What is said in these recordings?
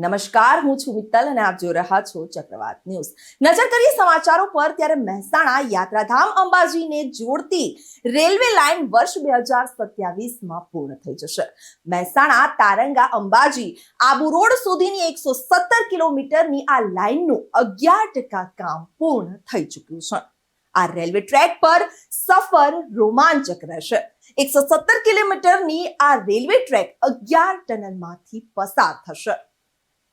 નમસ્કાર, હું છું મિત્તલ અને આપ જોઈ રહ્યા છો ચક્રવાત ન્યૂઝ. નજર કરીએ સમાચારો પર, ત્યારે મહેસાણા યાત્રાધામ અંબાજીને જોડતી રેલવે લાઇન વર્ષ બે હજાર સત્યાવીસમાં પૂર્ણ થઈ જશે. મહેસાણા, તારંગા, અંબાજી, આબુ રોડ સુધીની એકસો સત્તર કિલોમીટરની આ લાઇનનું અગિયાર ટકા કામ પૂર્ણ થઈ ચૂક્યું છે. આ રેલવે ટ્રેક પર સફર રોમાંચક રહેશે. એકસો સત્તર કિલોમીટરની આ રેલવે ટ્રેક અગિયાર ટનલમાંથી પસાર થશે.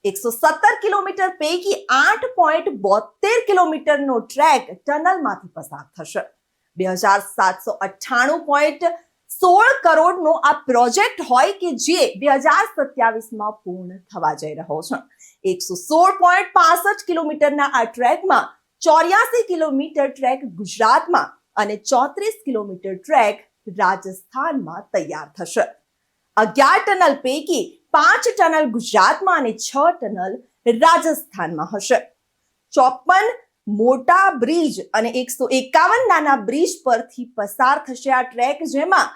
એકસો સત્તર કિલોમીટર પૈકી આઠ પોઈન્ટ બોતેર કિલોમીટરનો ટ્રેક ટનલમાંથી પસાર થશે. બે હજાર સાતસો અઠ્ઠાણું પોઈન્ટ સોળ કરોડનો આ પ્રોજેક્ટ હોય કે જે બે હજાર સત્યાવીસમાં પૂર્ણ થવા જઈ રહ્યો છે. એકસો સોળ પોઈન્ટ પાસઠ કિલોમીટરના આ ટ્રેકમાં ચોર્યાસી કિલોમીટર ટ્રેક ગુજરાતમાં અને ચોત્રીસ કિલોમીટર ટ્રેક રાજસ્થાનમાં તૈયાર થશે. અગિયાર ટનલ પૈકી પાંચ ટનલ ગુજરાતમાં અને છ ટનલ રાજસ્થાનમાં હશે. ચોપન મોટા બ્રિજ અને એકસો એકાવન નાના બ્રિજ પરથી પસાર થશે આ ટ્રેક, જેમાં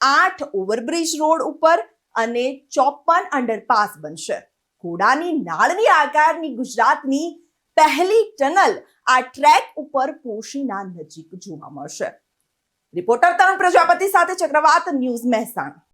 આઠ ઓવરબ્રિજ રોડ ઉપર અને ચોપન અંડરપાસ બનશે. ઘોડાની નાળની આકારની ગુજરાતની પહેલી ટનલ આ ટ્રેક ઉપર પોશીના નજીક જોવા મળશે. રિપોર્ટર તરુણ પ્રજાપતિ સાથે ચક્રવાત ન્યૂઝ મહેસાણા.